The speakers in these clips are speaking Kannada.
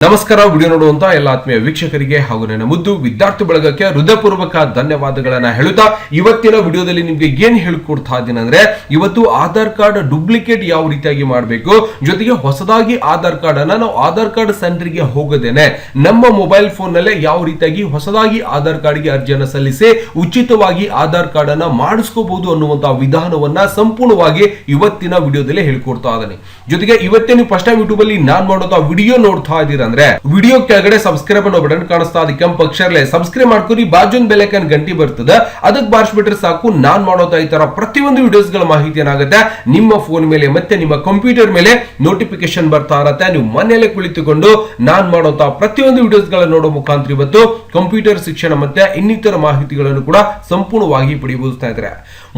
ನಮಸ್ಕಾರ, ವಿಡಿಯೋ ನೋಡುವಂತ ಎಲ್ಲ ಆತ್ಮೀಯ ವೀಕ್ಷಕರಿಗೆ ಹಾಗೂ ನನ್ನ ಮುದ್ದು ವಿದ್ಯಾರ್ಥಿ ಬಳಗಕ್ಕೆ ಹೃದಯಪೂರ್ವಕ ಧನ್ಯವಾದಗಳನ್ನ ಹೇಳುತ್ತಾ, ಇವತ್ತಿನ ವಿಡಿಯೋದಲ್ಲಿ ನಿಮ್ಗೆ ಏನ್ ಹೇಳ್ಕೊಡ್ತಾ ಇದ್ದೀನಿ ಅಂದ್ರೆ, ಇವತ್ತು ಆಧಾರ್ ಕಾರ್ಡ್ ಡೂಪ್ಲಿಕೇಟ್ ಯಾವ ರೀತಿಯಾಗಿ ಮಾಡಬೇಕು, ಜೊತೆಗೆ ಹೊಸದಾಗಿ ಆಧಾರ್ ಕಾರ್ಡ್ ಅನ್ನ ನಾವು ಆಧಾರ್ ಕಾರ್ಡ್ ಸೆಂಟರ್ಗೆ ಹೋಗದೇನೆ, ನಮ್ಮ ಮೊಬೈಲ್ ಫೋನ್ ನಲ್ಲೇ ಯಾವ ರೀತಿಯಾಗಿ ಹೊಸದಾಗಿ ಆಧಾರ್ ಕಾರ್ಡ್ಗೆ ಅರ್ಜಿಯನ್ನು ಸಲ್ಲಿಸಿ, ಉಚಿತವಾಗಿ ಆಧಾರ್ ಕಾರ್ಡ್ ಅನ್ನ ಮಾಡಿಸ್ಕೋಬಹುದು ಅನ್ನುವಂತಹ ವಿಧಾನವನ್ನ ಸಂಪೂರ್ಣವಾಗಿ ಇವತ್ತಿನ ವಿಡಿಯೋದಲ್ಲಿ ಹೇಳ್ಕೊಡ್ತಾ ಇದ್ದಾನೆ ಜೊತೆಗೆ ಇವತ್ತೇ ನೀವು ಫಸ್ಟ್ ಟೈಮ್ ಯೂಟ್ಯೂಬ್ ಅಲ್ಲಿ ನಾನ್ ಮಾಡುವಂತಹ ವಿಡಿಯೋ ನೋಡ್ತಾ ಇದ್ದೀರಾ ಅಂದ್ರೆ ವಿಡಿಯೋ ಕೆಳಗಡೆ ಸಬ್ಸ್ಕ್ರೈಬ್ ಅನ್ನೋ ಬಟನ್ ಕಾಣಿಸ್ತಾ ಅದಕ್ಕೆ ಪಕ್ಷರ್ಲೆ ಸಬ್ಸ್ಕ್ರೈಬ್ ಮಾಡ್ಕೊರಿ ಬಾಜುನ್ ಬೆಲೆಕನ್ ಗಂಟಿ ಬರ್ತದೆ. ಅದಕ್ಕೆ ಬಾರಿಸ್ಬಿಟ್ರೆ ಸಾಕು, ನಾನ್ ಮಾಡೋದ ಈ ತರ ಪ್ರತಿಯೊಂದು ವಿಡಿಯೋಸ್ಗಳ ಮಾಹಿತಿ ಏನಾಗುತ್ತೆ? ನಿಮ್ಮ ಫೋನ್ ಮೇಲೆ ಮತ್ತೆ ನಿಮ್ಮ ಕಂಪ್ಯೂಟರ್ ಮೇಲೆ ನೋಟಿಫಿಕೇಶನ್ ಬರ್ತಾ ಇರತ್ತೆ. ನೀವು ಮನೆಯಲ್ಲೇ ಕುಳಿತುಕೊಂಡು ನಾನ್ ಮಾಡೋತ ಪ್ರತಿಯೊಂದು ವಿಡಿಯೋಸ್ ಗಳನ್ನ ನೋಡೋ ಮುಖಾಂತರ ಇವತ್ತು ಕಂಪ್ಯೂಟರ್ ಶಿಕ್ಷಣ ಮತ್ತೆ ಇನ್ನಿತರ ಮಾಹಿತಿಗಳನ್ನು ಕೂಡ ಸಂಪೂರ್ಣವಾಗಿ ಪಡೆಯಬಹುದು ಇದ್ರೆ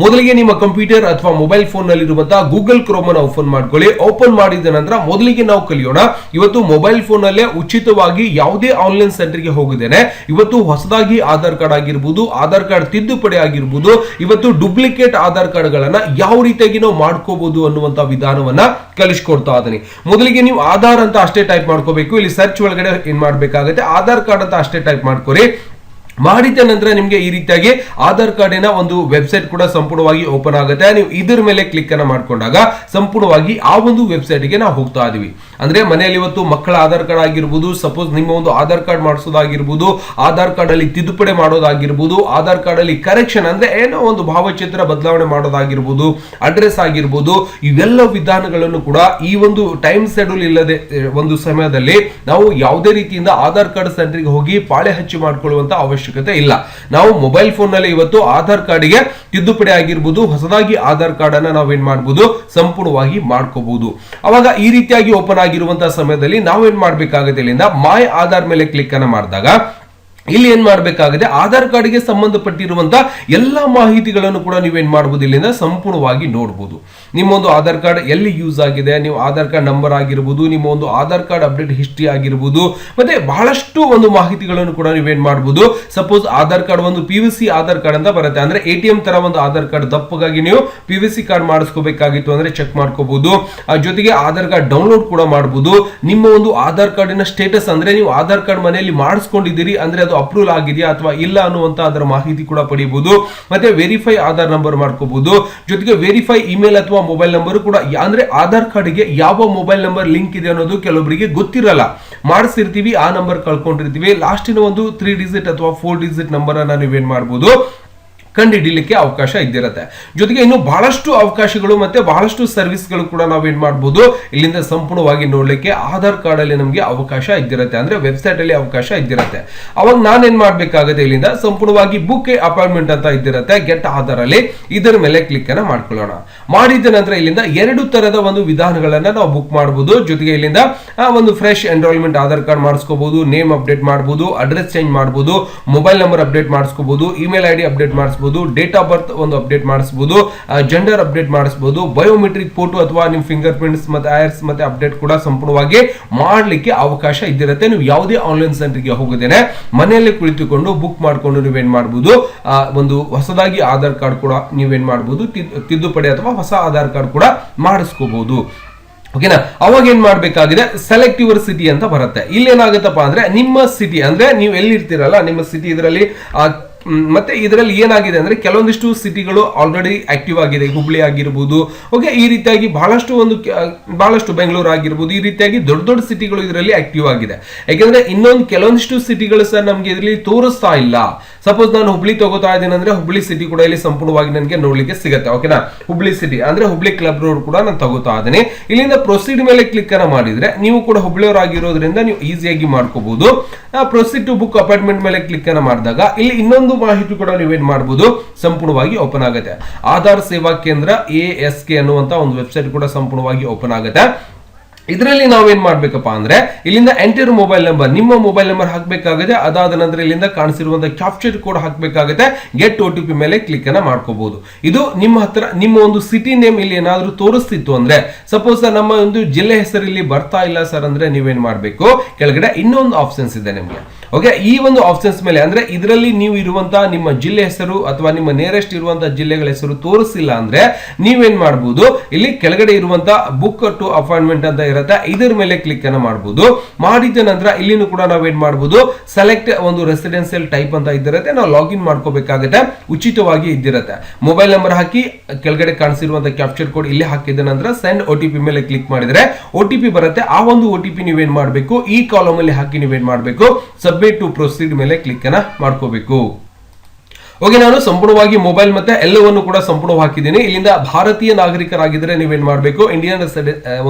ಮೊದಲಿಗೆ ನಿಮ್ಮ ಕಂಪ್ಯೂಟರ್ ಅಥವಾ ಮೊಬೈಲ್ ಫೋನ್ ನಲ್ಲಿರುವಂತಹ ಗೂಗಲ್ ಕ್ರೋಮ್ ಅನ್ನು ಓಪನ್ ಮಾಡ್ಕೊಳ್ಳಿ. ಓಪನ್ ಮಾಡಿದ ನಂತರ ಮೊದಲಿಗೆ ನಾವು ಕಲಿಯೋಣ. ಇವತ್ತು ಮೊಬೈಲ್ ಫೋನ್ ನಲ್ಲೇ ಉಚಿತವಾಗಿ ಯಾವುದೇ ಆನ್ಲೈನ್ ಸೆಂಟರ್ಗೆ ಹೋಗಿದ್ದೇನೆ. ಇವತ್ತು ಹೊಸದಾಗಿ ಆಧಾರ್ ಕಾರ್ಡ್ ಆಗಿರ್ಬೋದು, ಆಧಾರ್ ಕಾರ್ಡ್ ತಿದ್ದುಪಡಿ ಆಗಿರ್ಬೋದು, ಇವತ್ತು ಡುಪ್ಲಿಕೇಟ್ ಆಧಾರ್ ಕಾರ್ಡ್ ಗಳನ್ನ ಯಾವ ರೀತಿಯಾಗಿ ನಾವು ಮಾಡ್ಕೋಬಹುದು ಅನ್ನುವಂತ ವಿಧಾನವನ್ನ ಕಲಿಸ್ಕೊಡ್ತಾ ಇದ್ದೀನಿ. ಮೊದಲಿಗೆ ನೀವು ಆಧಾರ್ ಅಂತ ಅಷ್ಟೇ ಟೈಪ್ ಮಾಡ್ಕೋಬೇಕು. ಇಲ್ಲಿ ಸರ್ಚ್ ಒಳಗಡೆ ಏನ್ ಮಾಡ್ಬೇಕಾಗುತ್ತೆ? ಆಧಾರ್ ಕಾರ್ಡ್ ಅಂತ ಅಷ್ಟೇ ಟೈಪ್ ಮಾಡ್ಕೊರಿ. ಮಾಡಿದ ನಂತರ ನಿಮಗೆ ಈ ರೀತಿಯಾಗಿ ಆಧಾರ್ ಕಾರ್ಡಿನ ಒಂದು ವೆಬ್ಸೈಟ್ ಕೂಡ ಸಂಪೂರ್ಣವಾಗಿ ಓಪನ್ ಆಗುತ್ತೆ. ನೀವು ಇದರ ಮೇಲೆ ಕ್ಲಿಕ್ ಅನ್ನ ಮಾಡ್ಕೊಂಡಾಗ ಸಂಪೂರ್ಣವಾಗಿ ಆ ಒಂದು ವೆಬ್ಸೈಟ್ಗೆ ನಾವು ಹೋಗ್ತಾ ಇದೀವಿ. ಅಂದ್ರೆ ಮನೆಯಲ್ಲಿ ಇವತ್ತು ಮಕ್ಕಳ ಆಧಾರ್ ಕಾರ್ಡ್ ಆಗಿರ್ಬೋದು ಸಪೋಸ್ ನಿಮ್ಮ ಒಂದು ಆಧಾರ್ ಕಾರ್ಡ್ ಮಾಡಿಸೋದಾಗಿರ್ಬೋದು, ಆಧಾರ್ ಕಾರ್ಡ್ ಅಲ್ಲಿ ತಿದ್ದುಪಡಿ ಮಾಡೋದಾಗಿರ್ಬೋದು, ಆಧಾರ್ ಕಾರ್ಡ್ ಅಲ್ಲಿ ಕರೆಕ್ಷನ್ ಅಂದ್ರೆ ಏನೋ ಒಂದು ಭಾವಚಿತ್ರ ಬದಲಾವಣೆ ಮಾಡೋದಾಗಿರ್ಬೋದು ಅಡ್ರೆಸ್ ಆಗಿರ್ಬೋದು, ಇವೆಲ್ಲ ವಿಧಾನಗಳನ್ನು ಕೂಡ ಈ ಒಂದು ಟೈಮ್ ಶೆಡ್ಯೂಲ್ ಇಲ್ಲದೆ, ಒಂದು ಸಮಯದಲ್ಲಿ ನಾವು ಯಾವುದೇ ರೀತಿಯಿಂದ ಆಧಾರ್ ಕಾರ್ಡ್ ಸೆಂಟರ್ಗೆ ಹೋಗಿ ಪಾಳೆ ಹಚ್ಚಿ ಮಾಡ್ಕೊಳ್ಳುವಂತ ಅವಶ್ಯಕತೆ ಇಲ್ಲ. ನಾವು ಮೊಬೈಲ್ ಫೋನ್ನಲ್ಲಿ ಇವತ್ತು ಆಧಾರ್ ಕಾರ್ಡ್ಗೆ ತಿದ್ದುಪಡಿ ಆಗಿರ್ಬೋದು, ಹೊಸದಾಗಿ ಆಧಾರ್ ಕಾರ್ಡ್ ಅನ್ನ ನಾವೇನ್ ಮಾಡ್ಬೋದು, ಸಂಪೂರ್ಣವಾಗಿ ಮಾಡ್ಕೋಬಹುದು ಅವಾಗ ಈ ರೀತಿಯಾಗಿ ಓಪನ್ ಆಗಿರುವಂತಹ ಸಮಯದಲ್ಲಿ ನಾವೇನ್ ಮಾಡ್ಬೇಕಾಗುತ್ತೆ ಇಲ್ಲಿಂದ ಮೈ ಆಧಾರ್ ಮೇಲೆ ಕ್ಲಿಕ್ ಅನ್ನ ಮಾಡಿದಾಗ ಇಲ್ಲಿ ಏನ್ ಮಾಡಬೇಕಾಗಿದೆ? ಆಧಾರ್ ಕಾರ್ಡ್ಗೆ ಸಂಬಂಧಪಟ್ಟಿರುವಂತಹ ಎಲ್ಲಾ ಮಾಹಿತಿಗಳನ್ನು ಕೂಡ ನೀವೇನ್ ಮಾಡಬಹುದು ಇಲ್ಲಿಂದ ಸಂಪೂರ್ಣವಾಗಿ ನೋಡಬಹುದು ನಿಮ್ಮ ಒಂದು ಆಧಾರ್ ಕಾರ್ಡ್ ಎಲ್ಲಿ ಯೂಸ್ ಆಗಿದೆ? ನೀವು ಆಧಾರ್ ಕಾರ್ಡ್ ನಂಬರ್ ಆಗಿರ್ಬೋದು, ನಿಮ್ಮ ಒಂದು ಆಧಾರ್ ಕಾರ್ಡ್ ಅಪ್ಡೇಟ್ ಹಿಸ್ಟ್ರಿ ಆಗಿರ್ಬೋದು, ಮತ್ತೆ ಬಹಳಷ್ಟು ಒಂದು ಮಾಹಿತಿಗಳನ್ನು ಕೂಡ ನೀವೇನ್ ಮಾಡಬಹುದು ಸಪೋಸ್ ಆಧಾರ್ ಕಾರ್ಡ್ ಒಂದು ಪಿ ಸಿ ಆಧಾರ್ ಕಾರ್ಡ್ ಅಂತ ಬರುತ್ತೆ. ಅಂದ್ರೆ ಎ ಟಿ ಎಂ ತರ ಒಂದು ಆಧಾರ್ ಕಾರ್ಡ್ ದಪ್ಪಗಾಗಿ ನೀವು ಪಿ ವಿ ಸಿ ಕಾರ್ಡ್ ಮಾಡಿಸ್ಕೋಬೇಕಾಗಿತ್ತು ಅಂದ್ರೆ ಚೆಕ್ ಮಾಡ್ಕೋಬಹುದು ಜೊತೆಗೆ ಆಧಾರ್ ಕಾರ್ಡ್ ಡೌನ್ಲೋಡ್ ಕೂಡ ಮಾಡಬಹುದು ನಿಮ್ಮ ಒಂದು ಆಧಾರ್ ಕಾರ್ಡಿನ ಸ್ಟೇಟಸ್ ಅಂದ್ರೆ ನೀವು ಆಧಾರ್ ಕಾರ್ಡ್ ಮನೆಯಲ್ಲಿ ಮಾಡಿಸ್ಕೊಂಡಿದ್ದೀರಿ ಅಂದ್ರೆ ಅದು ಅಪ್ರೂವಲ್ ಆಗಿದೆಯಾ ಅಥವಾ ಇಲ್ಲ ಅನ್ನುವಂತ ಅದರ ಮಾಹಿತಿ ಕೂಡ ಪಡೆಯಬಹುದು ಮತ್ತೆ ವೆರಿಫೈ ಆಧಾರ್ ನಂಬರ್ ಮಾಡ್ಕೋಬಹುದು ಜೊತೆಗೆ ವೆರಿಫೈ ಇಮೇಲ್ ಅಥವಾ ಮೊಬೈಲ್ ನಂಬರ್ ಕೂಡ ಅಂದ್ರೆ ಆಧಾರ್ ಕಾರ್ಡ್ಗೆ ಯಾವ ಮೊಬೈಲ್ ನಂಬರ್ ಲಿಂಕ್ ಇದೆ ಅನ್ನೋದು ಕೆಲವೊಬ್ಬರಿಗೆ ಗೊತ್ತಿರಲ್ಲ. ಮಾಡಿಸಿರ್ತೀವಿ, ಆ ನಂಬರ್ ಕಳ್ಕೊಂಡಿರ್ತೀವಿ. ಲಾಸ್ಟಿನ ಒಂದು ತ್ರೀ ಡಿಜಿಟ್ ಅಥವಾ ಫೋರ್ ಡಿಜಿಟ್ ನಂಬರ್ ಅನ್ನ ನೀವೇನ್ ಮಾಡ್ಬೋದು. ಕಂಡುಹಿಡಿಯಲಿಕ್ಕೆ ಅವಕಾಶ ಇದ್ದಿರುತ್ತೆ. ಜೊತೆಗೆ ಇನ್ನು ಬಹಳಷ್ಟು ಅವಕಾಶಗಳು ಮತ್ತೆ ಬಹಳಷ್ಟು ಸರ್ವಿಸ್ಗಳು ಕೂಡ ನಾವು ಏನ್ ಮಾಡ್ಬೋದು, ಇಲ್ಲಿಂದ ಸಂಪೂರ್ಣವಾಗಿ ನೋಡಲಿಕ್ಕೆ ಆಧಾರ್ ಕಾರ್ಡ್ ಅಲ್ಲಿ ನಮಗೆ ಅವಕಾಶ ಇದ್ದಿರುತ್ತೆ. ಅಂದ್ರೆ ವೆಬ್ಸೈಟ್ ಅಲ್ಲಿ ಅವಕಾಶ ಇದ್ದಿರುತ್ತೆ. ಅವಾಗ ನಾನೇನ್ ಮಾಡ್ಬೇಕಾಗುತ್ತೆ ಇಲ್ಲಿಂದ? ಸಂಪೂರ್ಣವಾಗಿ ಬುಕ್ ಅಪಾಯಿಂಟ್ಮೆಂಟ್ ಅಂತ ಇದ್ದಿರುತ್ತೆ, ಗೆಟ್ ಆಧಾರ್ ಅಲ್ಲಿ ಇದರ ಮೇಲೆ ಕ್ಲಿಕ್ ಅನ್ನ ಮಾಡ್ಕೊಳ್ಳೋಣ. ಮಾಡಿದ ನಂತರ ಇಲ್ಲಿಂದ ಎರಡು ತರದ ಒಂದು ವಿಧಾನಗಳನ್ನ ನಾವು ಬುಕ್ ಮಾಡಬಹುದು ಜೊತೆಗೆ ಇಲ್ಲಿಂದ ಒಂದು ಫ್ರೆಶ್ ಎನ್ರೋಲ್ಮೆಂಟ್ ಆಧಾರ್ ಕಾರ್ಡ್ ಮಾಡಿಸ್ಕೋಬಹುದು ನೇಮ್ ಅಪ್ಡೇಟ್ ಮಾಡಬಹುದು ಅಡ್ರೆಸ್ ಚೇಂಜ್ ಮಾಡಬಹುದು ಮೊಬೈಲ್ ನಂಬರ್ ಅಪ್ಡೇಟ್ ಮಾಡಿಸ್ಕೋಬಹುದು ಇಮೇಲ್ ಐಡಿ ಅಪ್ಡೇಟ್ ಅಪ್ಡೇಟ್ ಮಾಡಿಸಬಹುದು ಡೇಟ್ ಆಫ್ ಬರ್ತ್ ಒಂದು ಅಪ್ಡೇಟ್ ಮಾಡಿಸ್ಬೋದು ಜೆಂಡರ್ ಅಪ್ಡೇಟ್ ಮಾಡಿಸ್ಬೋದು ಬಯೋಮೆಟ್ರಿಕ್ ಫೋಟೋ ಅಥವಾ ನಿಮ್ಮ ಫಿಂಗರ್ ಪ್ರಿಂಟ್ಸ್ ಮತ್ತೆ ಐರ್ಸ್ ಮತ್ತೆ ಅಪ್ಡೇಟ್ ಕೂಡ ಸಂಪೂರ್ಣವಾಗಿ ಮಾಡಲಿಕ್ಕೆ ಅವಕಾಶ ಇದ್ದಿರುತ್ತೆ. ನೀವು ಯಾವುದೇ ಆನ್ಲೈನ್ ಸೆಂಟರ್ಗೆ ಹೋಗೋದೇನೆ ಮನೆಯಲ್ಲೇ ಕುಳಿತುಕೊಂಡು ಬುಕ್ ಮಾಡಿಕೊಂಡು ನೀವೇನ್ ಮಾಡಬಹುದು ಒಂದು ಹೊಸದಾಗಿ ಆಧಾರ್ ಕಾರ್ಡ್ ಕೂಡ ನೀವೇನ್ ಮಾಡಬಹುದು ತಿದ್ದುಪಡಿ ಅಥವಾ ಹೊಸ ಆಧಾರ್ ಕಾರ್ಡ್ ಕೂಡ ಮಾಡಿಸ್ಕೋಬಹುದು ಓಕೆನಾ ಅವಾಗ ಏನ್ ಮಾಡ್ಬೇಕಾಗಿದೆ? ಸೆಲೆಕ್ಟ್ ಯುವರ್ ಸಿಟಿ ಅಂತ ಬರುತ್ತೆ. ಇಲ್ಲಿ ಏನಾಗುತ್ತಪ್ಪ ಅಂದ್ರೆ ನಿಮ್ಮ ಸಿಟಿ ಅಂದ್ರೆ ನೀವು ಎಲ್ಲಿ ಇರ್ತೀರಲ್ಲ ನಿಮ್ಮ ಸಿಟಿ ಇದರಲ್ಲಿ ಮತ್ತೆ ಇದರಲ್ಲಿ ಏನಾಗಿದೆ ಅಂದ್ರೆ ಕೆಲವೊಂದಿಷ್ಟು ಸಿಟಿಗಳು ಆಲ್ರೆಡಿ ಆಕ್ಟಿವ್ ಆಗಿದೆ. ಹುಬ್ಳಿ ಆಗಿರ್ಬೋದು. ಓಕೆ ಈ ರೀತಿಯಾಗಿ ಬಹಳಷ್ಟು ಒಂದು ಬಹಳಷ್ಟು ಬೆಂಗಳೂರು ಆಗಿರ್ಬೋದು. ಈ ರೀತಿಯಾಗಿ ದೊಡ್ಡ ದೊಡ್ಡ ಸಿಟಿಗಳು ಇದರಲ್ಲಿ ಆಕ್ಟಿವ್ ಆಗಿದೆ. ಯಾಕೆಂದ್ರೆ ಇನ್ನೊಂದು ಕೆಲವೊಂದಿಷ್ಟು ಸಿಟಿಗಳು ಸರ್ ನಮ್ಗೆ ಇದರಲ್ಲಿ ತೋರಿಸ್ತಾ ಇಲ್ಲ. ಸಪೋಸ್ ನಾನು ಹುಬ್ಳಿ ತಗೋತಾ ಇದ್ದೀನಿ ಅಂದ್ರೆ ಹುಬ್ಳಿ ಸಿಟಿ ಕೂಡ ಇಲ್ಲಿ ಸಂಪೂರ್ಣವಾಗಿ ನನಗೆ ನೋಡ್ಲಿಕ್ಕೆ ಸಿಗುತ್ತೆ. ಓಕೆನಾ ಹುಬ್ಳಿ ಸಿಟಿ ಅಂದ್ರೆ ಹುಬ್ಳಿ ಕ್ಲಬ್ ರೋಡ್ ಕೂಡ ನಾನು ತಗೋತಾ ಇದ್ದೀನಿ. ಇಲ್ಲಿಂದ ಪ್ರೊಸೀಡ್ ಮೇಲೆ ಕ್ಲಿಕ್ ಅನ್ನ ಮಾಡಿದ್ರೆ ನೀವು ಕೂಡ ಹುಬ್ಳಿಯವರಾಗಿರೋದ್ರಿಂದ ನೀವು ಈಸಿಯಾಗಿ ಮಾಡ್ಕೋಬಹುದು ಪ್ರೊಸೀಡ್ ಟು ಬುಕ್ ಅಪಾಯಿಂಟ್ಮೆಂಟ್ ಮೇಲೆ ಕ್ಲಿಕ್ ಅನ್ನ ಮಾಡಿದಾಗ ಇಲ್ಲಿ ಇನ್ನೊಂದು ಮಾಹಿತಿ ಕೂಡ ನೀವೇನ್ ಮಾಡಬಹುದು ಸಂಪೂರ್ಣವಾಗಿ ಓಪನ್ ಆಗುತ್ತೆ. ಆಧಾರ್ ಸೇವಾ ಕೇಂದ್ರ ಎ ಎಸ್ ಕೆ ಅನ್ನುವಂತ ಒಂದು ವೆಬ್ಸೈಟ್ ಕೂಡ ಸಂಪೂರ್ಣವಾಗಿ ಓಪನ್ ಆಗುತ್ತೆ. ಇದರಲ್ಲಿ ನಾವೇನ್ ಮಾಡ್ಬೇಕಪ್ಪ ಅಂದ್ರೆ, ಇಲ್ಲಿಂದ ಎಂಟರ್ ಮೊಬೈಲ್ ನಂಬರ್ ನಿಮ್ಮ ಮೊಬೈಲ್ ನಂಬರ್ ಹಾಕಬೇಕಾಗುತ್ತೆ ಅದಾದ ನಂತರ ಇಲ್ಲಿಂದ ಕಾಣಿಸಿರುವಂತಹ ಕ್ಯಾಪ್ಚರ್ ಕೋಡ್ ಹಾಕಬೇಕಾಗುತ್ತೆ ಗೆಟ್ ಒ ಟಿ ಪಿ ಮೇಲೆ ಕ್ಲಿಕ್ ಅನ್ನ ಮಾಡ್ಕೋಬಹುದು ಇದು ನಿಮ್ಮ ಹತ್ರ, ನಿಮ್ಮ ಒಂದು ಸಿಟಿ ನೇಮ್ ಇಲ್ಲಿ ಏನಾದ್ರೂ ತೋರಿಸ್ತಿತ್ತು ಅಂದ್ರೆ ಸಪೋಸ್ ನಮ್ಮ ಒಂದು ಜಿಲ್ಲೆ ಹೆಸರು ಇಲ್ಲಿ ಬರ್ತಾ ಇಲ್ಲ ಸರ್ ಅಂದ್ರೆ ನೀವೇನ್ ಮಾಡ್ಬೇಕು? ಕೆಳಗಡೆ ಇನ್ನೊಂದು ಆಪ್ಷನ್ಸ್ ಇದೆ ನಿಮ್ಗೆ. ಓಕೆ ಈ ಒಂದು ಆಪ್ಷನ್ಸ್ ಮೇಲೆ ಅಂದ್ರೆ ಇದರಲ್ಲಿ ನೀವು ಇರುವಂತಹ ನಿಮ್ಮ ಜಿಲ್ಲೆ ಹೆಸರು ಅಥವಾ ನಿಮ್ಮ ನಿಯರೆಸ್ಟ್ ಇರುವಂತಹ ಜಿಲ್ಲೆಗಳ ಹೆಸರು ತೋರಿಸಿಲ್ಲ ಅಂದ್ರೆ ನೀವೇನ್ ಮಾಡಬಹುದು ಇಲ್ಲಿ ಕೆಳಗಡೆ ಇರುವಂತಹ ಬುಕ್ ಟು ಅಪಾಯಿಂಟ್ಮೆಂಟ್ ಅಂತ ಇರುತ್ತೆ. ಇದರ ಮೇಲೆ ಕ್ಲಿಕ್ ಅನ್ನ ಮಾಡಬಹುದು ಮಾಡಿದ ನಂತರ ಇಲ್ಲಿನೂ ಕೂಡ ನಾವು ಏನ್ ಮಾಡಬಹುದು ಸೆಲೆಕ್ಟ್ ಒಂದು ರೆಸಿಡೆನ್ಸಿಯಲ್ ಟೈಪ್ ಅಂತ ಇದ್ದಿರುತ್ತೆ. ನಾವು ಲಾಗಿನ್ ಮಾಡ್ಕೋಬೇಕಾಗುತ್ತೆ. ಉಚಿತವಾಗಿ ಇದ್ದಿರುತ್ತೆ. ಮೊಬೈಲ್ ನಂಬರ್ ಹಾಕಿ ಕೆಳಗಡೆ ಕಾಣಿಸಿರುವಂತಹ ಕ್ಯಾಪ್ಚರ್ ಕೋಡ್ ಇಲ್ಲಿ ಹಾಕಿದ ನಂತರ ಸೆಂಡ್ ಒ ಮೇಲೆ ಕ್ಲಿಕ್ ಮಾಡಿದ್ರೆ ಒ ಬರುತ್ತೆ. ಆ ಒಂದು ಒ ಟಿ ಪಿ ನೀವೇನ್ ಮಾಡಬೇಕು? ಈ ಕಾಲಮ್ ಅಲ್ಲಿ ಹಾಕಿ ನೀವೇನ್ ಮಾಡಬೇಕು? ಸಬ್ಮಿಟ್ ಟು ಪ್ರೊಸೀಡ್ ಮೇಲೆ ಕ್ಲಿಕ್ ಅನ್ನ ಮಾಡ್ಕೋಬೇಕು. ಓಕೆ, ನಾನು ಸಂಪೂರ್ಣವಾಗಿ ಮೊಬೈಲ್ ಮತ್ತೆ ಎಲ್ಲವನ್ನು ಕೂಡ ಸಂಪೂರ್ಣ ಹಾಕಿದ್ದೀನಿ. ಇಲ್ಲಿಂದ ಭಾರತೀಯ ನಾಗರಿಕರಾಗಿದ್ರೆ ನೀವೇನ್ ಮಾಡಬೇಕು? ಇಂಡಿಯನ್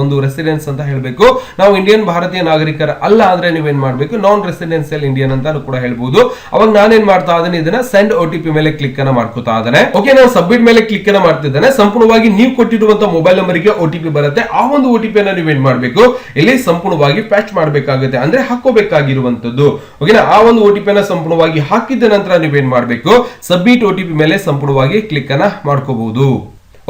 ಒಂದು ರೆಸಿಡೆನ್ಸ್ ಅಂತ ಹೇಳಬೇಕು. ನಾವು ಇಂಡಿಯನ್ ಭಾರತೀಯ ನಾಗರಿಕರ ಅಲ್ಲ ಅಂದ್ರೆ ನೀವೇನ್ ಮಾಡಬೇಕು? ನಾನ್ ರೆಸಿಡೆನ್ಸಿಯಲ್ ಇಂಡಿಯನ್ ಅಂತ ಕೂಡ ಹೇಳ್ಬೋದು. ಅವಾಗ ನಾನೇನ್ ಮಾಡ್ತಾ ಇದ್ದೇನೆ? ಇದನ್ನ ಸೆಂಡ್ ಒ ಮೇಲೆ ಕ್ಲಿಕ್ ಅನ್ನ ಮಾಡ್ಕೋತಾ ಇದ್ದಾನೆ. ಓಕೆ, ನಾನು ಸಬ್ಮಿಟ್ ಮೇಲೆ ಕ್ಲಿಕ್ ಅನ್ನ ಮಾಡ್ತಿದ್ದೇನೆ ಸಂಪೂರ್ಣವಾಗಿ ನೀವು ಕೊಟ್ಟಿರುವಂತಹ ಮೊಬೈಲ್ ನಂಬರ್ಗೆ ಒ ಟಿ ಬರುತ್ತೆ. ಆ ಒಂದು ಒ ಟಿ ಅನ್ನ ನೀವೇನ್ ಮಾಡಬೇಕು? ಇಲ್ಲಿ ಸಂಪೂರ್ಣವಾಗಿ ಪ್ಯಾಚ್ ಮಾಡಬೇಕಾಗುತ್ತೆ. ಅಂದ್ರೆ ಹಾಕೋಬೇಕಾಗಿರುವಂತದ್ದು ಓಕೆನಾ? ಆ ಒಂದು ಒ ಟಿ ಅನ್ನ ಸಂಪೂರ್ಣವಾಗಿ ಹಾಕಿದ ನಂತರ ನೀವೇನ್ ಮಾಡಬೇಕು? ಸಬ್ಮಿಟ್ ಪಿ ಮೇಲೆ ಸಂಪೂರ್ಣವಾಗಿ ಕ್ಲಿಕ್ ಅನ್ನ ಮಾಡ್ಕೋಬಹುದು.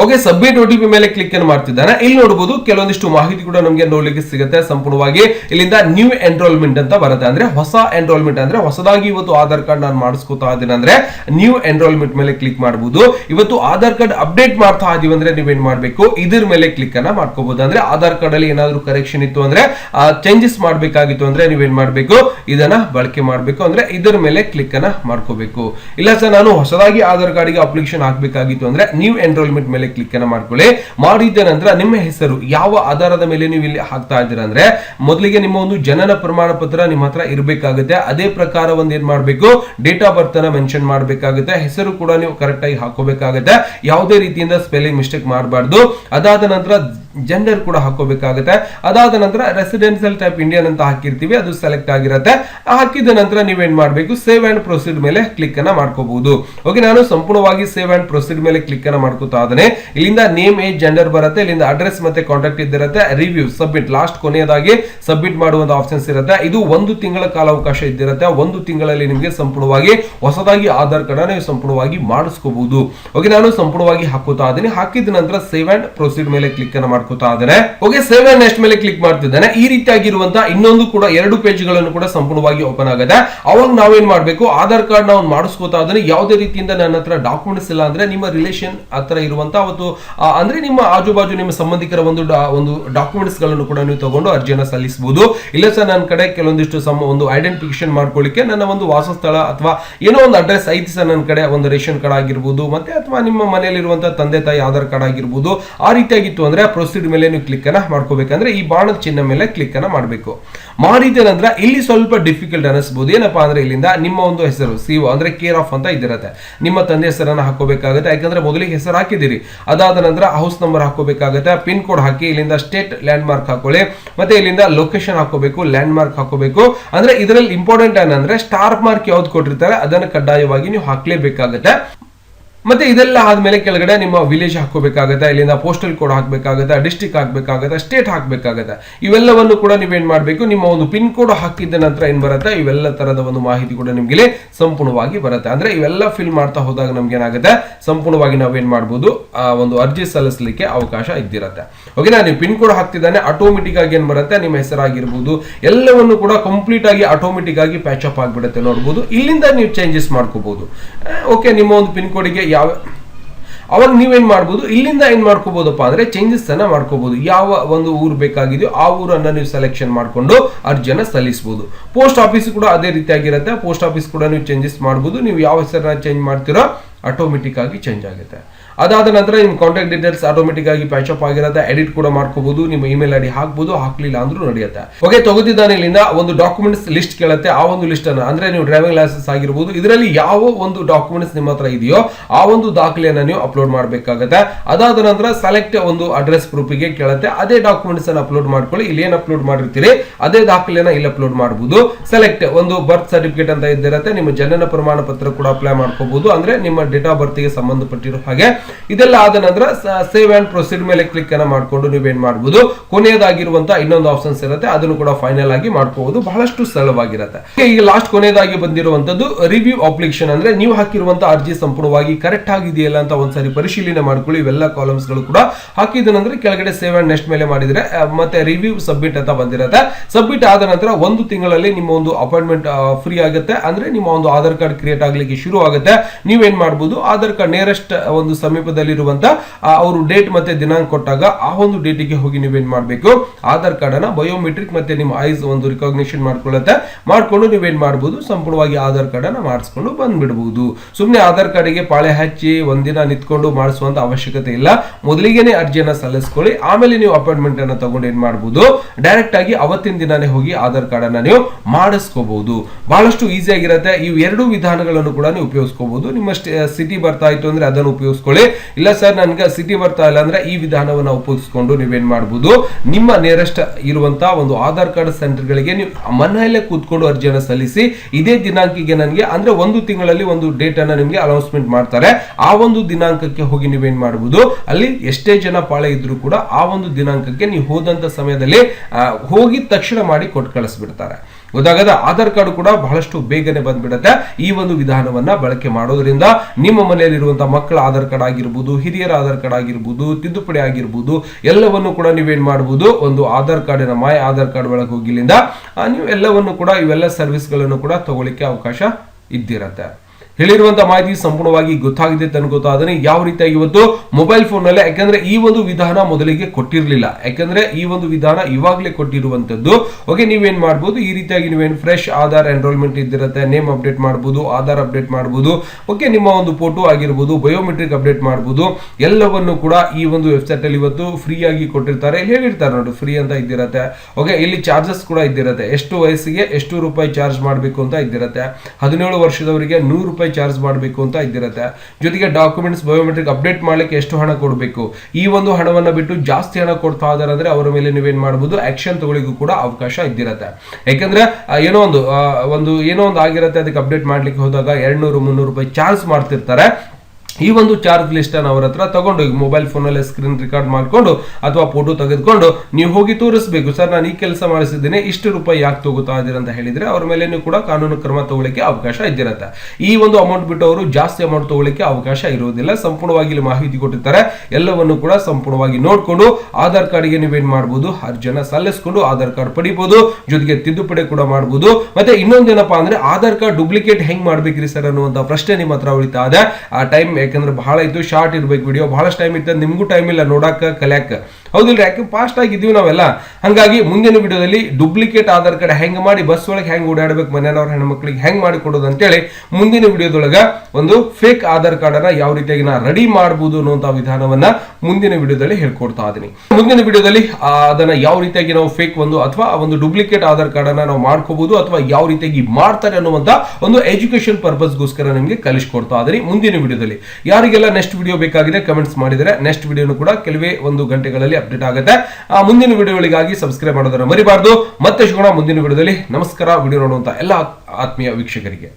ಓಕೆ ಸಬ್ಮಿಟ್ ಒ ಟಿಪಿ ಮೇಲೆ ಕ್ಲಿಕ್ ಅನ್ನು ಮಾಡ್ತಿದ್ದಾನೆ? ಇಲ್ಲಿ ನೋಡಬಹುದು ಕೆಲವೊಂದಿಷ್ಟು ಮಾಹಿತಿ ಕೂಡ ನಮಗೆ ನೋಡ್ಲಿಕ್ಕೆ ಸಿಗುತ್ತೆ. ಸಂಪೂರ್ಣವಾಗಿ ಇಲ್ಲಿಂದ ನ್ಯೂ ಎನ್ರೋಲ್ಮೆಂಟ್ ಅಂತ ಬರುತ್ತೆ. ಅಂದ್ರೆ ಹೊಸ ಎನ್ರೋಲ್ಮೆಂಟ್ ಅಂದ್ರೆ ಹೊಸದಾಗಿ ಇವತ್ತು ಆಧಾರ್ ಕಾರ್ಡ್ ನಾನು ಮಾಡಿಸ್ಕೊತಾ ಇದ್ದೀನಿ ಅಂದ್ರೆ ನ್ಯೂ ಎನ್ರೋಲ್ಮೆಂಟ್ ಮೇಲೆ ಕ್ಲಿಕ್ ಮಾಡಬಹುದು ಇವತ್ತು ಆಧಾರ್ ಕಾರ್ಡ್ ಅಪ್ಡೇಟ್ ಮಾಡ್ತಾ ಇದೀವಿ ಅಂದ್ರೆ ನೀವೇನ್ ಮಾಡಬೇಕು? ಇದ್ರ ಮೇಲೆ ಕ್ಲಿಕ್ ಅನ್ನ ಮಾಡ್ಕೋಬಹುದು ಅಂದ್ರೆ ಆಧಾರ್ ಕಾರ್ಡ್ ಅಲ್ಲಿ ಏನಾದ್ರು ಕರೆಕ್ಷನ್ ಇತ್ತು ಅಂದ್ರೆ ಚೇಂಜಸ್ ಮಾಡಬೇಕಾಗಿತ್ತು ಅಂದ್ರೆ ನೀವೇನ್ ಮಾಡಬೇಕು? ಇದನ್ನ ಬಳಕೆ ಮಾಡಬೇಕು ಅಂದ್ರೆ ಇದರ ಮೇಲೆ ಕ್ಲಿಕ್ ಅನ್ನ ಮಾಡ್ಕೋಬೇಕು. ಇಲ್ಲ ಸರ್, ನಾನು ಹೊಸದಾಗಿ ಆಧಾರ್ ಕಾರ್ಡ್ಗೆ ಅಪ್ಲಿಕೇಶನ್ ಹಾಕಬೇಕಾಗಿತ್ತು ಅಂದ್ರೆ ನ್ಯೂ ಎನ್ರೋಲ್ಮೆಂಟ್ ಮೇಲೆ ಕ್ಲಿಕ್ ಅನ್ನ ಮಾಡ್ಕೊಳ್ಳಿ. ಮಾಡಿದ ನಂತರ ನಿಮ್ಮ ಹೆಸರು, ಯಾವ ಆಧಾರದ ಮೇಲೆ ನೀವು ಇಲ್ಲಿ ಹಾಕ್ತಾ ಇದ್ದೀರಾ ಅಂದ್ರೆ, ಮೊದಲಿಗೆ ನಿಮ್ಮ ಒಂದು ಜನನ ಪ್ರಮಾಣ ಪತ್ರ ನಿಮ್ಮ ಹತ್ರ ಇರಬೇಕಾಗುತ್ತೆ. ಅದೇ ಪ್ರಕಾರ ಒಂದ್ ಏನ್ ಮಾಡಬೇಕು ಡೇಟ್ ಆಫ್ ಬರ್ತ್ ಅನ್ನ ಮೆನ್ಷನ್ ಮಾಡಬೇಕಾಗುತ್ತೆ. ಹೆಸರು ಕೂಡ ನೀವು ಕರೆಕ್ಟ್ ಆಗಿ ಹಾಕೋಬೇಕಾಗುತ್ತೆ. ಯಾವುದೇ ರೀತಿಯಿಂದ ಸ್ಪೆಲ್ಲಿಂಗ್ ಮಿಸ್ಟೇಕ್ ಮಾಡಬಾರ್ದು. ಅದಾದ ನಂತರ ಜೆಂಡರ್ ಕೂಡ ಹಾಕೋಬೇಕಾಗುತ್ತೆ. ಅದಾದ ನಂತರ ರೆಸಿಡೆನ್ಸಿಯಲ್ ಟೈಪ್ ಇಂಡಿಯನ್ ಅಂತ ಹಾಕಿರ್ತೀವಿ, ಅದು ಸೆಲೆಕ್ಟ್ ಆಗಿರುತ್ತೆ. ಹಾಕಿದ ನಂತರ ನೀವೇನ್ ಮಾಡಬೇಕು ಸೇವ್ ಅಂಡ್ ಪ್ರೊಸೀಡ್ ಮೇಲೆ ಕ್ಲಿಕ್ ಅನ್ನ ಮಾಡ್ಕೋಬಹುದು. ಓಕೆ, ನಾನು ಸಂಪೂರ್ಣವಾಗಿ ಸೇವ್ ಅಂಡ್ ಪ್ರೊಸೀಡ್ ಮೇಲೆ ಕ್ಲಿಕ್ ಅನ್ನ ಮಾಡ್ಕೋತಾ ಇದ್ದೇನೆ. ಇಲ್ಲಿಂದ ನೇಮ್, ಏಜ್ ಜೆಂಡರ್ ಬರುತ್ತೆ, ಇಲ್ಲಿಂದ ಅಡ್ರೆಸ್ ಮತ್ತೆ ಕಾಂಟ್ಯಾಕ್ಟ್ ಇದ್ದಿರುತ್ತೆ ರಿವ್ಯೂ ಸಬ್ಮಿಟ್ ಲಾಸ್ಟ್ ಕೊನೆಯದಾಗಿ ಸಬ್ಮಿಟ್ ಮಾಡುವಂತ ಆಪ್ಷನ್ಸ್ ಇರುತ್ತೆ. ಇದು ಒಂದು ತಿಂಗಳ ಕಾಲಾವಕಾಶ ಇದ್ದಿರುತ್ತೆ. ಒಂದು ತಿಂಗಳಲ್ಲಿ ನಿಮಗೆ ಸಂಪೂರ್ಣವಾಗಿ ಹೊಸದಾಗಿ ಆಧಾರ್ ಕಾರ್ಡ್ ನೀವು ಸಂಪೂರ್ಣವಾಗಿ ಮಾಡಿಸ್ಕೋಬಹುದು. ಓಕೆ ನಾನು ಸಂಪೂರ್ಣವಾಗಿ ಹಾಕೋತಾ ಇದ್ದೀನಿ. ಹಾಕಿದ ನಂತರ ಸೇವ್ ಅಂಡ್ ಪ್ರೊಸೀಡ್ ಮೇಲೆ ಕ್ಲಿಕ್ ಅನ್ನು ಮಾಡ್ಕೋತಾ ಇದ್ದಾರೆ ಓಕೆ ಸೇವ್ ಅಂಡ್ ನೆಕ್ಸ್ಟ್ ಮೇಲೆ ಕ್ಲಿಕ್ ಮಾಡ್ತಿದ್ದಾನೆ. ಈ ರೀತಿಯಾಗಿರುವಂತಹ ಇನ್ನೊಂದು ಕೂಡ ಎರಡು ಪೇಜ್ಗಳನ್ನು ಕೂಡ ಸಂಪೂರ್ಣವಾಗಿ ಓಪನ್ ಆಗುತ್ತೆ. ಅವಾಗ ನಾವೇನ್ ಮಾಡಬೇಕು? ಆಧಾರ್ ಕಾರ್ಡ್ ನಾವು ಮಾಡಿಸ್ಕೋತಾ ಇದ್ದೀನಿ. ಯಾವುದೇ ರೀತಿಯಿಂದ ನನ್ನ ಹತ್ರ ಡಾಕ್ಯುಮೆಂಟ್ಸ್ ಇಲ್ಲ ಅಂದ್ರೆ ನಿಮ್ಮ ರಿಲೇಷನ್ ಹತ್ರ ಇರುವಂತ ಅವತ್ತು ಅಂದ್ರೆ ನಿಮ್ಮ ಆಜು ಬಾಜು ನಿಮ್ಮ ಸಂಬಂಧಿಕರ ಒಂದು ಒಂದು ಡಾಕ್ಯುಮೆಂಟ್ಸ್ಗಳನ್ನು ಕೂಡ ನೀವು ತಗೊಂಡು ಅರ್ಜಿಯನ್ನು ಸಲ್ಲಿಸಬಹುದು. ಇಲ್ಲ ಸರ್, ನನ್ನ ಕಡೆ ಕೆಲವೊಂದಿಷ್ಟು ಸಮ, ಒಂದು ಐಡೆಂಟಿಫಿಕೇಶನ್ ಮಾಡ್ಕೊಳ್ಳಿಕ್ಕೆ ನನ್ನ ಒಂದು ವಾಸಸ್ಥಳ ಅಥವಾ ಏನೋ ಒಂದು ಅಡ್ರೆಸ್ ಐತಿ ಸರ್, ನನ್ನ ಕಡೆ ಒಂದು ರೇಷನ್ ಕಾರ್ಡ್ ಆಗಿರ್ಬೋದು, ಮತ್ತೆ ಅಥವಾ ನಿಮ್ಮ ಮನೆಯಲ್ಲಿರುವಂತಹ ತಂದೆ, ತಾಯಿ ಆಧಾರ್ ಕಾರ್ಡ್ ಆಗಿರ್ಬೋದು, ಆ ರೀತಿಯಾಗಿತ್ತು ಅಂದ್ರೆ ಪ್ರೊಸೀಡ್ ಮೇಲೆ ನೀವು ಕ್ಲಿಕ್ ಅನ್ನ ಮಾಡ್ಕೋಬೇಕಂದ್ರೆ ಈ ಬಾಣದ ಚಿಹ್ನೆ ಮೇಲೆ ಕ್ಲಿಕ್ ಅನ್ನ ಮಾಡಬೇಕು. ಮಾಡಿದ ನಂತರ ಇಲ್ಲಿ ಸ್ವಲ್ಪ ಡಿಫಿಕಲ್ಟ್ ಅನಿಸ್ಬೋದು ಏನಪ್ಪಾ ಅಂದ್ರೆ ಇಲ್ಲಿಂದ ನಿಮ್ಮ ಒಂದು ಹೆಸರು ಸಿ ಅಂದ್ರೆ ಕೇರ್ ಆಫ್ ಅಂತ ಇದಿರತ್ತೆ. ನಿಮ್ಮ ತಂದೆ ಹೆಸರನ್ನ ಹಾಕೋಬೇಕಾಗುತ್ತೆ ಯಾಕಂದ್ರೆ ಮೊದಲಿಗೆ ಹೆಸರು ಹಾಕಿದಿರಿ ಅದಾದ ನಂತರ ಹೌಸ್ ನಂಬರ್ ಹಾಕೋಬೇಕಾಗುತ್ತೆ ಪಿನ್ ಕೋಡ್ ಹಾಕಿ ಇಲ್ಲಿಂದ ಸ್ಟೇಟ್ ಲ್ಯಾಂಡ್ ಮಾರ್ಕ್ ಹಾಕೊಳ್ಳಿ, ಮತ್ತೆ ಇಲ್ಲಿಂದ ಲೊಕೇಶನ್ ಹಾಕೋಬೇಕು ಲ್ಯಾಂಡ್ ಮಾರ್ಕ್ ಹಾಕೋಬೇಕು. ಅಂದ್ರೆ ಇದರಲ್ಲಿ ಇಂಪಾರ್ಟೆಂಟ್ ಏನಂದ್ರೆ ಸ್ಟಾರ್ ಮಾರ್ಕ್ ಯಾವ್ದು ಕೊಟ್ಟಿರ್ತಾರೆ, ಅದನ್ನು ಕಡ್ಡಾಯವಾಗಿ ನೀವು ಹಾಕ್ಲೇಬೇಕಾಗುತ್ತೆ. ಮತ್ತೆ ಇದೆಲ್ಲ ಆದ್ಮೇಲೆ ಕೆಳಗಡೆ ನಿಮ್ಮ ವಿಲೇಜ್ ಹಾಕೋಬೇಕಾಗುತ್ತೆ ಇಲ್ಲಿಂದ ಪೋಸ್ಟಲ್ ಕೋಡ್ ಹಾಕಬೇಕಾಗುತ್ತೆ ಡಿಸ್ಟಿಕ್ ಹಾಕಬೇಕಾಗುತ್ತೆ ಸ್ಟೇಟ್ ಹಾಕಬೇಕಾಗುತ್ತೆ, ಇವೆಲ್ಲವನ್ನು ಕೂಡ ನೀವೇನು ಮಾಡಬೇಕು, ನಿಮ್ಮ ಒಂದು ಪಿನ್ ಕೋಡ್ ಹಾಕಿದ ನಂತರ ಏನ್ ಬರುತ್ತೆ? ಇವೆಲ್ಲ ತರದ ಒಂದು ಮಾಹಿತಿ ಕೂಡ ನಿಮಗೆ ಸಂಪೂರ್ಣವಾಗಿ ಬರುತ್ತೆ. ಅಂದ್ರೆ ಇವೆಲ್ಲ ಫಿಲ್ ಮಾಡ್ತಾ ಹೋದಾಗ ನಮ್ಗೆ ಏನಾಗುತ್ತೆ? ಸಂಪೂರ್ಣವಾಗಿ ನಾವೇನ್ ಮಾಡ್ಬೋದು? ಆ ಒಂದು ಅರ್ಜಿ ಸಲ್ಲಿಸಲಿಕ್ಕೆ ಅವಕಾಶ ಇದ್ದಿರುತ್ತೆ. ಓಕೆನಾ ನೀವು ಪಿನ್ ಕೋಡ್ ಹಾಕ್ತಿದ್ದಾನೆ ಆಟೋಮೆಟಿಕ್ ಆಗಿ ಏನ್ ಬರುತ್ತೆ? ನಿಮ್ಮ ಹೆಸರಾಗಿರ್ಬೋದು. ಎಲ್ಲವನ್ನು ಕೂಡ ಕಂಪ್ಲೀಟ್ ಆಗಿ ಆಟೋಮೆಟಿಕ್ ಆಗಿ ಪ್ಯಾಚ್ ಅಪ್ ಆಗಿಬಿಡುತ್ತೆ ನೋಡ್ಬೋದು. ಇಲ್ಲಿಂದ ನೀವು ಚೇಂಜಸ್ ಮಾಡ್ಕೋಬಹುದು ಓಕೆ ನಿಮ್ಮ ಒಂದು ಪಿನ್ ಕೋಡಿಗೆ ಯಾವ ಅವಾಗ ನೀವೇನು ಮಾಡ್ಬೋದು? ಇಲ್ಲಿಂದ ಏನು ಮಾಡ್ಕೋಬೋದಪ್ಪ ಅಂದ್ರೆ ಚೇಂಜಸ್ ಅನ್ನ ಮಾಡ್ಕೋಬಹುದು ಯಾವ ಒಂದು ಊರು ಬೇಕಾಗಿದೆಯೋ ಆ ಊರನ್ನು ನೀವು ಸೆಲೆಕ್ಷನ್ ಮಾಡ್ಕೊಂಡು ಅರ್ಜಿಯನ್ನ ಸಲ್ಲಿಸ್ಬೋದು. ಪೋಸ್ಟ್ ಆಫೀಸ್ ಕೂಡ ಅದೇ ರೀತಿಯಾಗಿರುತ್ತೆ. ಪೋಸ್ಟ್ ಆಫೀಸ್ ಕೂಡ ನೀವು ಚೇಂಜಸ್ ಮಾಡ್ಬೋದು. ನೀವು ಯಾವ ಹೆಸರನ್ನ ಚೇಂಜ್ ಮಾಡ್ತೀರೋ ಆಟೋಮೆಟಿಕ್ ಆಗಿ ಚೇಂಜ್ ಆಗುತ್ತೆ. ಅದಾದ ನಂತರ ನಿಮ್ಮ ಕಾಂಟ್ಯಾಕ್ಟ್ ಡೀಟೇಲ್ಸ್ ಆಟೋಮೆಟಿಕ್ ಆಗಿ ಪ್ಯಾಚ್ ಆಗಿರುತ್ತೆ ಎಡಿಟ್ ಕೂಡ ಮಾಡ್ಕೋಬಹುದು ನಿಮ್ಮ ಇಮೇಲ್ ಐಡಿ ಹಾಕ್ಬಹುದು ಹಾಕ್ಲಿಲ್ಲ ಅಂದ್ರೂ ನಡೆಯುತ್ತೆ. ಓಕೆ ತೆಗೆದಿದ್ದಾನೆ ಇಲ್ಲಿಂದ ಒಂದು ಡಾಕ್ಯುಮೆಂಟ್ಸ್ ಲಿಸ್ಟ್ ಕೇಳುತ್ತೆ. ಆ ಒಂದು ಲಿಸ್ಟ್ ಅನ್ನ, ಅಂದ್ರೆ ನೀವು ಡ್ರೈವಿಂಗ್ ಲೈಸೆನ್ಸ್ ಆಗಿರ್ಬೋದು, ಇದರಲ್ಲಿ ಯಾವ ಒಂದು ಡಾಕ್ಯುಮೆಂಟ್ಸ್ ನಿಮ್ಮ ಹತ್ರ ಇದೆಯೋ, ಆ ಒಂದು ದಾಖಲೆಯನ್ನು ನೀವು ಅಪ್ಲೋಡ್ ಮಾಡಬೇಕಾಗುತ್ತೆ. ಅದಾದ ನಂತರ ಸೆಲೆಕ್ಟ್ ಒಂದು ಅಡ್ರೆಸ್ ಪ್ರೂಫಿಗೆ ಕೇಳುತ್ತೆ. ಅದೇ ಡಾಕ್ಯುಮೆಂಟ್ಸ್ ಅನ್ನು ಅಪ್ಲೋಡ್ ಮಾಡ್ಕೊಳ್ಳಿ. ಇಲ್ಲಿ ಏನು ಅಪ್ಲೋಡ್ ಮಾಡಿರ್ತೀರಿ, ಅದೇ ದಾಖಲೆಯನ್ನು ಇಲ್ಲಿ ಅಪ್ಲೋಡ್ ಮಾಡಬಹುದು ಸೆಲೆಕ್ಟ್ ಒಂದು ಬರ್ತ್ ಸರ್ಟಿಫಿಕೇಟ್ ಅಂತ ಇದ್ದಿರುತ್ತೆ. ನಿಮ್ಮ ಜನನ ಪ್ರಮಾಣ ಪತ್ರ ಕೂಡ ಅಪ್ಲೈ ಮಾಡ್ಕೋಬಹುದು ಅಂದ್ರೆ ನಿಮ್ಮ ಡೇಟ್ ಆಫ್ ಬರ್ತ್ಗೆ ಸಂಬಂಧಪಟ್ಟಿರೋ ಹಾಗೆ. ಇದೆಲ್ಲ ಆದ ನಂತರ ಸೇವ್ ಅಂಡ್ ಪ್ರೊಸೀಡ್ ಮೇಲೆ ಕ್ಲಿಕ್ ಅನ್ನ ಮಾಡ್ಕೊಂಡು ನೀವೇನ್ ಮಾಡಬಹುದು ಕೊನೆಯದಾಗಿರುವಂತ ಇನ್ನೊಂದು ಆಪ್ಷನ್ಸ್ ಇರುತ್ತೆ. ಅದನ್ನು ಕೂಡ ಫೈನಲ್ ಆಗಿ ಮಾಡ್ಕೋಬಹುದು ಬಹಳಷ್ಟು ಸರಳವಾಗಿರುತ್ತೆ. ಈಗ ಲಾಸ್ಟ್ ಕೊನೆಯದಾಗಿ ಬಂದಿರುವಂತದ್ದು ರಿವ್ಯೂ ಅಪ್ಲಿಕೇಶನ್ ಅಂದ್ರೆ ನೀವು ಹಾಕಿರುವಂತ ಅರ್ಜಿ ಸಂಪೂರ್ಣವಾಗಿ ಕರೆಕ್ಟ್ ಆಗಿದೆಯಲ್ಲ ಅಂತ ಒಂದ್ಸರಿ ಪರಿಶೀಲನೆ ಮಾಡ್ಕೊಳ್ಳಿ. ಇವೆಲ್ಲ ಕಾಲಮ್ಸ್ಗಳು ಕೂಡ ಹಾಕಿದ ನಂತರ ಕೆಳಗಡೆ ಸೇವ್ ಅಂಡ್ ನೆಕ್ಸ್ಟ್ ಮೇಲೆ ಮಾಡಿದ್ರೆ ಮತ್ತೆ ರಿವ್ಯೂ ಸಬ್ಮಿಟ್ ಅಂತ ಬಂದಿರುತ್ತೆ. ಸಬ್ಮಿಟ್ ಆದ ನಂತರ ಒಂದು ತಿಂಗಳಲ್ಲಿ ನಿಮ್ಮ ಒಂದು ಅಪಾಯಿಂಟ್ಮೆಂಟ್ ಫ್ರೀ ಆಗುತ್ತೆ. ಅಂದ್ರೆ ನಿಮ್ಮ ಒಂದು ಆಧಾರ್ ಕಾರ್ಡ್ ಕ್ರಿಯೇಟ್ ಆಗ್ಲಿಕ್ಕೆ ಶುರು ಆಗುತ್ತೆ ನೀವೇನ್ ಮಾಡಬಹುದು ಆಧಾರ್ ಕಾರ್ಡ್ ನೇರೆಸ್ಟ್ ಒಂದು ಸಮೀಪದಲ್ಲಿರುವಂತ ಅವರು ಡೇಟ್ ಮತ್ತೆ ದಿನಾಂಕ ಕೊಟ್ಟಾಗ ಆ ಒಂದು ಡೇಟಿಗೆ ಹೋಗಿ ನೀವೇನ್ ಮಾಡಬೇಕು? ಆಧಾರ್ ಕಾರ್ಡ್ ಅನ್ನ ಬಯೋಮೆಟ್ರಿಕ್ ಮತ್ತೆ ನಿಮ್ಮ ಐಸ್ ಒಂದು ರಿಕಾಗ್ನಿಷನ್ ಮಾಡ್ಕೊಳ್ಳುತ್ತೆ. ಮಾಡ್ಕೊಂಡು ನೀವೇನ್ ಮಾಡಬಹುದು ಸಂಪೂರ್ಣವಾಗಿ ಆಧಾರ್ ಕಾರ್ಡ್ ಅನ್ನ ಮಾಡಿಸ್ಕೊಂಡು ಬಂದ್ಬಿಡಬಹುದು ಸುಮ್ಮನೆ ಆಧಾರ್ ಕಾರ್ಡಿಗೆ ಪಾಳೆ ಹಚ್ಚಿ ಒಂದಿನ ನಿಂತ್ಕೊಂಡು ಮಾಡಿಸುವಂತ ಅವಶ್ಯಕತೆ ಇಲ್ಲ. ಮೊದಲಿಗೆನೆ ಅರ್ಜಿಯನ್ನ ಸಲ್ಲಿಸ್ಕೊಳ್ಳಿ. ಆಮೇಲೆ ನೀವು ಅಪಾಯಿಂಟ್ಮೆಂಟ್ ಅನ್ನ ತಗೊಂಡು ಏನ್ ಮಾಡಬಹುದು ಡೈರೆಕ್ಟ್ ಆಗಿ ಅವತ್ತಿನ ದಿನಾನೇ ಹೋಗಿ ಆಧಾರ್ ಕಾರ್ಡ್ ಅನ್ನ ನೀವು ಮಾಡಿಸ್ಕೋಬಹುದು ಬಹಳಷ್ಟು ಈಸಿ ಆಗಿರುತ್ತೆ. ಈ ಎರಡು ವಿಧಾನಗಳನ್ನು ಕೂಡ ನೀವು ಉಪಯೋಗಿಸ್ಕೋಬಹುದು ನಿಮ್ಮ ಸಿಟಿ ಬರ್ತಾ ಇತ್ತು ಅಂದ್ರೆ ಅದನ್ನು ಉಪಯೋಗಿಸ್ಕೊಳ್ಳಿ. ಇಲ್ಲ ಸರ್, ನನ್ಗೆ ಸಿಟಿ ಬರ್ತಾ ಇಲ್ಲ ಅಂದ್ರೆ ಈ ವಿಧಾನವನ್ನು ಉಪಯೋಗಿಸಿಕೊಂಡು ನೀವೇನ್ ಮಾಡಬಹುದು ನಿಮ್ಮ ನಿಯರೆಸ್ಟ್ ಇರುವಂತಹ ಒಂದು ಆಧಾರ್ ಕಾರ್ಡ್ ಸೆಂಟರ್ ಗಳಿಗೆ ನೀವು ಮನೆಯಲ್ಲೇ ಕೂತ್ಕೊಂಡು ಅರ್ಜಿಯನ್ನು ಸಲ್ಲಿಸಿ, ಇದೇ ದಿನಾಂಕಿಗೆ ನನಗೆ, ಅಂದ್ರೆ ಒಂದು ತಿಂಗಳಲ್ಲಿ ಒಂದು ಡೇಟ್ ಅನ್ನ ನಿಮ್ಗೆ ಅನೌನ್ಸ್ಮೆಂಟ್ ಮಾಡ್ತಾರೆ. ಆ ಒಂದು ದಿನಾಂಕಕ್ಕೆ ಹೋಗಿ ನೀವೇನ್ ಮಾಡಬಹುದು ಅಲ್ಲಿ ಎಷ್ಟೇ ಜನ ಪಾಳೆ ಇದ್ರು ಕೂಡ ಆ ಒಂದು ದಿನಾಂಕಕ್ಕೆ ನೀವು ಹೋದಂತ ಸಮಯದಲ್ಲಿ ಹೋಗಿ ತಕ್ಷಣ ಮಾಡಿ ಕೊಟ್ಟು ಕಳಿಸ್ಬಿಡ್ತಾರೆ. ಗೊತ್ತಾಗದ ಆಧಾರ್ ಕಾರ್ಡ್ ಕೂಡ ಬಹಳಷ್ಟು ಬೇಗನೆ ಬಂದ್ಬಿಡುತ್ತೆ. ಈ ಒಂದು ವಿಧಾನವನ್ನ ಬಳಕೆ ಮಾಡೋದ್ರಿಂದ ನಿಮ್ಮ ಮನೆಯಲ್ಲಿರುವಂತಹ ಮಕ್ಕಳ ಆಧಾರ್ ಕಾರ್ಡ್ ಆಗಿರ್ಬೋದು, ಹಿರಿಯರ ಆಧಾರ್ ಕಾರ್ಡ್ ಆಗಿರ್ಬೋದು, ತಿದ್ದುಪಡಿ ಆಗಿರ್ಬೋದು, ಎಲ್ಲವನ್ನು ಕೂಡ ನೀವೇನ್ ಮಾಡಬಹುದು ಒಂದು ಆಧಾರ್ ಕಾರ್ಡಿನ ಮಾಯ ಆಧಾರ್ ಕಾರ್ಡ್ ಒಳಗೆ ಹೋಗಿ ಇಲ್ಲಿಂದ ನೀವು ಎಲ್ಲವನ್ನು ಕೂಡ ಇವೆಲ್ಲ ಸರ್ವಿಸ್ಗಳನ್ನು ಕೂಡ ತಗೊಳ್ಳಿಕ್ಕೆ ಅವಕಾಶ ಇದ್ದಿರತ್ತೆ. ಹೇಳಿರುವಂತ ಮಾಹಿತಿ ಸಂಪೂರ್ಣವಾಗಿ ಗೊತ್ತಾಗಿದೆ ಅಂತ ಗೊತ್ತಾದನೆ. ಯಾವ ರೀತಿಯಾಗಿ ಇವತ್ತು ಮೊಬೈಲ್ ಫೋನ್ ನಲ್ಲೇ ಯಾಕಂದ್ರೆ ಈ ಒಂದು ವಿಧಾನ ಮೊದಲಿಗೆ ಕೊಟ್ಟಿರಲಿಲ್ಲ. ಯಾಕಂದ್ರೆ ಈ ಒಂದು ವಿಧಾನ ಇವಾಗಲೇ ಕೊಟ್ಟಿರುವಂತದ್ದು. ಓಕೆ ನೀವೇನ್ ಮಾಡ್ಬೋದು? ಈ ರೀತಿಯಾಗಿ ನೀವೇನು ಫ್ರೆಶ್ ಆಧಾರ್ ಎನ್ರೋಲ್ಮೆಂಟ್ ಇದ್ದಿರುತ್ತೆ ನೇಮ್ ಅಪ್ಡೇಟ್ ಮಾಡಬಹುದು ಆಧಾರ್ ಅಪ್ಡೇಟ್ ಮಾಡಬಹುದು ಓಕೆ ನಿಮ್ಮ ಒಂದು ಫೋಟೋ ಆಗಿರ್ಬೋದು ಬಯೋಮೆಟ್ರಿಕ್ ಅಪ್ಡೇಟ್ ಮಾಡಬಹುದು ಎಲ್ಲವನ್ನು ಕೂಡ ಈ ಒಂದು ವೆಬ್ಸೈಟ್ ಅಲ್ಲಿ ಇವತ್ತು ಫ್ರೀ ಆಗಿ ಕೊಟ್ಟಿರ್ತಾರೆ. ಹೇಳಿರ್ತಾರೆ ನೋಡಿ ಫ್ರೀ ಅಂತ ಇದ್ದಿರತ್ತೆ. ಓಕೆ ಇಲ್ಲಿ ಚಾರ್ಜಸ್ ಕೂಡ ಇದ್ದಿರತ್ತೆ. ಎಷ್ಟು ವಯಸ್ಸಿಗೆ ಎಷ್ಟು ರೂಪಾಯಿ ಚಾರ್ಜ್ ಮಾಡಬೇಕು ಅಂತ ಇದ್ದಿರತ್ತೆ. ಹದಿನೇಳು ವರ್ಷದವರಿಗೆ ನೂರು ರೂಪಾಯಿ ಚಾರ್ಜ್ ಮಾಡಬೇಕು ಅಂತ ಇದ್ದಿರುತ್ತೆ. ಜೊತೆಗೆ ಡಾಕ್ಯುಮೆಂಟ್ಸ್ ಬಯೋಮೆಟ್ರಿಕ್ ಅಪ್ಡೇಟ್ ಮಾಡ್ಲಿಕ್ಕೆ ಎಷ್ಟು ಹಣ ಕೊಡಬೇಕು? ಈ ಒಂದು ಹಣವನ್ನ ಬಿಟ್ಟು ಜಾಸ್ತಿ ಹಣ ಕೊಡ್ತಾ ಇದಾರೆ ಅವರ ಮೇಲೆ ನೀವೇನ್ ಮಾಡಬಹುದು ಆಕ್ಷನ್ ತಗೊಳ್ಳಿಗೂ ಕೂಡ ಅವಕಾಶ ಇದ್ದಿರತ್ತೆ. ಯಾಕಂದ್ರೆ ಏನೋ ಒಂದು ಒಂದು, ಏನೋ ಒಂದು ಆಗಿರತ್ತೆ. ಅದಕ್ಕೆ ಅಪ್ಡೇಟ್ ಮಾಡ್ಲಿಕ್ಕೆ ಹೋದಾಗ ಎರಡ್ನೂರು, ಮುನ್ನೂರು ರೂಪಾಯಿ ಚಾರ್ಜ್ ಮಾಡ್ತಿರ್ತಾರೆ. ಈ ಒಂದು ಚಾರ್ಜ್ ಲಿಸ್ಟ್ ಅನ್ನು ಅವ್ರ ಹತ್ರ ತಗೊಂಡು ಮೊಬೈಲ್ ಫೋನಲ್ಲಿ ಸ್ಕ್ರೀನ್ ರೆಕಾರ್ಡ್ ಮಾಡ್ಕೊಂಡು ಅಥವಾ ಫೋಟೋ ತೆಗೆದುಕೊಂಡು ನೀವು ಹೋಗಿ ತೋರಿಸಬೇಕು. ಸರ್, ನಾನು ಈ ಕೆಲಸ ಮಾಡಿಸಿದ್ದೇನೆ, ಇಷ್ಟು ರೂಪಾಯಿ ಯಾಕೆ ತಗೋತಾ ಇದ್ದೀರಾ ಅಂತ ಹೇಳಿದ್ರೆ ಅವ್ರ ಮೇಲೆ ನೀವು ಕೂಡ ಕಾನೂನು ಕ್ರಮ ತಗೊಳ್ಳಿಕ್ಕೆ ಅವಕಾಶ ಇದ್ದಿರತ್ತೆ. ಈ ಒಂದು ಅಮೌಂಟ್ ಬಿಟ್ಟು ಅವರು ಜಾಸ್ತಿ ಅಮೌಂಟ್ ತಗೊಳ್ಳಿಕ್ಕೆ ಅವಕಾಶ ಇರುವುದಿಲ್ಲ. ಸಂಪೂರ್ಣವಾಗಿ ಇಲ್ಲಿ ಮಾಹಿತಿ ಕೊಟ್ಟಿರ್ತಾರೆ. ಎಲ್ಲವನ್ನು ಕೂಡ ಸಂಪೂರ್ಣವಾಗಿ ನೋಡ್ಕೊಂಡು ಆಧಾರ್ ಕಾರ್ಡ್ಗೆ ಏನು ಮಾಡಬಹುದು ಅರ್ಜಿಯನ್ನು ಸಲ್ಲಿಸ್ಕೊಂಡು ಆಧಾರ್ ಕಾರ್ಡ್ ಪಡಿಬಹುದು ಜೊತೆಗೆ ತಿದ್ದುಪಡಿ ಕೂಡ ಮಾಡಬಹುದು ಮತ್ತೆ ಇನ್ನೊಂದೇನಪ್ಪ ಅಂದ್ರೆ ಆಧಾರ್ ಕಾರ್ಡ್ ಡುಪ್ಲಿಕೇಟ್ ಹೆಂಗ್ ಮಾಡ್ಬೇಕ್ರಿ ಸರ್ ಅನ್ನುವಂತ ಪ್ರಶ್ನೆ ನಿಮ್ಮ ಹತ್ರ ಉಳಿತಾ ಇದೆ. ಆ ಟೈಮ್ ಯಾಕಂದ್ರೆ ಬಹಳ ಇತ್ತು ಶಾರ್ಟ್ ಇರ್ಬೇಕು ವಿಡಿಯೋ ಬಹಳಷ್ಟು ಟೈಮ್ ಇತ್ತು. ನಿಮ್ಗೂ ಟೈಮ್ ಇಲ್ಲ ನೋಡಕ್ಕೆ ಕಲಿಯಾಕ. ಹೌದಿಲ್ಲ ಯಾಕೆ ಫಾಸ್ಟ್ ಆಗಿದ್ದೀವಿ ನಾವೆಲ್ಲ. ಹಂಗಾಗಿ ಮುಂದಿನ ವಿಡಿಯೋದಲ್ಲಿ ಡುಪ್ಲಿಕೇಟ್ ಆಧಾರ್ ಕಾರ್ಡ್ ಹೆಂಗ್ ಮಾಡಿ ಬಸ್ ಒಳಗೆ ಹೆಂಗ್ ಓಡಾಡ್ಬೇಕು ಮನೆಯವ್ರ ಹೆಣ್ಮಕ್ಳಿಗೆ ಹೆಂಗ್ ಮಾಡಿ ಕೊಡೋದು ಅಂತೇಳಿ ಮುಂದಿನ ವಿಡಿಯೋದೊಳಗ ಒಂದು ಫೇಕ್ ಆಧಾರ್ ಕಾರ್ಡ್ ಅನ್ನ ಯಾವ ರೀತಿಯಾಗಿ ನಾ ರೆಡಿ ಮಾಡಬಹುದು ಅನ್ನುವಂತ ವಿಧಾನವನ್ನ ಮುಂದಿನ ವಿಡಿಯೋದಲ್ಲಿ ಹೇಳ್ಕೊಡ್ತಾ ಇದೀನಿ. ಮುಂದಿನ ವಿಡಿಯೋದಲ್ಲಿ ಅದನ್ನ ಯಾವ ರೀತಿಯಾಗಿ ನಾವು ಫೇಕ್ ಒಂದು ಅಥವಾ ಒಂದು ಡುಪ್ಲಿಕೇಟ್ ಆಧಾರ್ ಕಾರ್ಡ್ ಅನ್ನ ನಾವು ಮಾಡ್ಕೋಬಹುದು ಅಥವಾ ಯಾವ ರೀತಿಯಾಗಿ ಮಾಡ್ತಾರೆ ಅನ್ನುವಂತ ಒಂದು ಎಜುಕೇಶನ್ ಪರ್ಪಸ್ಗೋಸ್ಕರ ನಿಮಗೆ ಕಲಿಸ್ಕೊಡ್ತಾ ಇದೀನಿ ಮುಂದಿನ ವಿಡಿಯೋದಲ್ಲಿ. ಯಾರಿಗೆಲ್ಲ ನೆಕ್ಸ್ಟ್ ವಿಡಿಯೋ ಬೇಕಾಗಿದೆ ಕಮೆಂಟ್ಸ್ ಮಾಡಿದರೆ ನೆಕ್ಸ್ಟ್ ವಿಡಿಯೋನು ಕೂಡ ಕೆಲವೇ ಒಂದು ಗಂಟೆಗಳಲ್ಲಿ ಅಪ್ಡೇಟ್ ಆಗುತ್ತೆ. ಆ, ಮುಂದಿನ ವಿಡಿಯೋಗಳಿಗಾಗಿ ಸಬ್ಸ್ಕ್ರೈಬ್ ಮಾಡೋದನ್ನು ಮರಿಬಾರ್ದು. ಮತ್ತೆ ಸಿಗೋಣ ಮುಂದಿನ ವಿಡಿಯೋದಲ್ಲಿ. ನಮಸ್ಕಾರ. ವಿಡಿಯೋ ನೋಡುವಂತ ಎಲ್ಲ ಆತ್ಮೀಯ ವೀಕ್ಷಕರಿಗೆ.